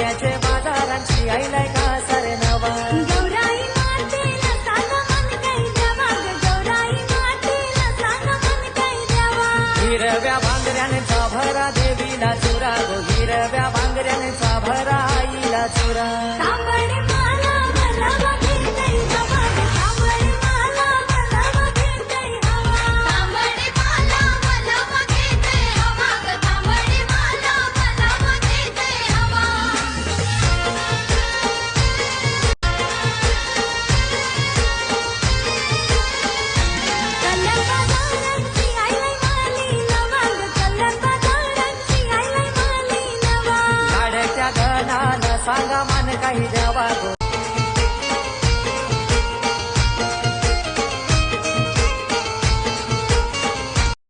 सोन्याचे बाजारांची आईलाय का सारे नवा? हिरव्या भांगऱ्याने भरा देवीला चुरा गो भांगऱ्याने भरा आईला चुरा. सांगा मान काही द्यावा